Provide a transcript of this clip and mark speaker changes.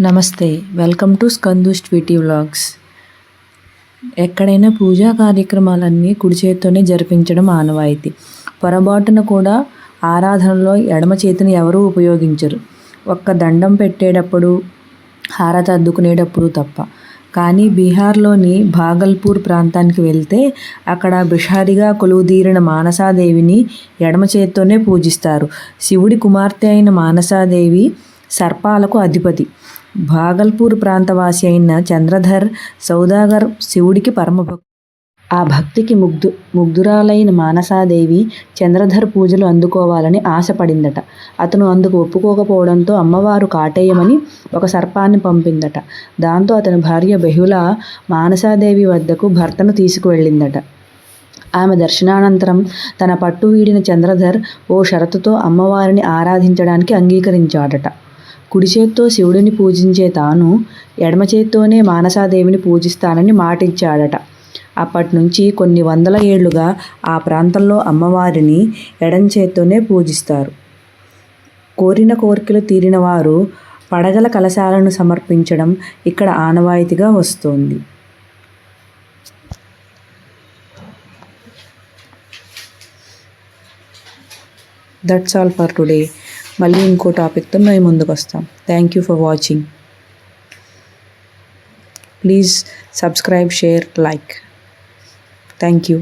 Speaker 1: నమస్తే welcome to Skandu sweetie vlogs. ఎక్కడైనా పూజా కార్యక్రమాలన్నీ కుడి చేతితోనే జరిపించడం ఆనవాయితీ. పొరపాటున కూడా ఆరాధనలో ఎడమ చేతిని ఎవరూ ఉపయోగించరు. ఒక్క దండం పెట్టేటప్పుడు హారత అద్దుకునేటప్పుడు తప్ప. కానీ బీహార్లోని భాగల్పూర్ ప్రాంతానికి వెళ్తే అక్కడ బిషారిగా కొలువుదీరిన మానసాదేవిని ఎడమ చేత్తోనే పూజిస్తారు. శివుడి కుమార్తె అయిన మానసాదేవి సర్పాలకు అధిపతి. భాగల్పూర్ ప్రాంతవాసి అయిన చంద్రధర్ సౌదాగర్ శివుడికి పరమభక్తు ఆ భక్తికి ముగ్ధు ముగ్ధురాలైన మానసాదేవి చంద్రధర్ పూజలు అందుకోవాలని ఆశపడిందట. అతను అందుకు ఒప్పుకోకపోవడంతో అమ్మవారు కాటేయమని ఒక సర్పాన్ని పంపిందట. దాంతో అతని భార్య బహుళ మానసాదేవి వద్దకు భర్తను తీసుకువెళ్ళిందట. ఆమె దర్శనానంతరం తన పట్టు వీడిన చంద్రధర్ ఓ షరతుతో అమ్మవారిని ఆరాధించడానికి అంగీకరించాడట. కుడి చేత్తో శివుడిని పూజించే తాను ఎడమ చేత్తోనే మానసాదేవిని పూజిస్తానని మాటిచ్చాడట అప్పటి నుంచి కొన్ని వందల ఏళ్ళుగా ఆ ప్రాంతంలో అమ్మవారిని ఎడం చేత్తోనే పూజిస్తారు. కోరిన కోరికలు తీరిన వారు పడగల కలశాలను సమర్పించడం ఇక్కడ ఆనవాయితీగా వస్తోంది. దట్స్ ఆల్ ఫర్ టుడే మళ్ళీ ఇంకో టాపిక్తో మేము ముందుకు వస్తాం. Thank you for watching please subscribe share like thank you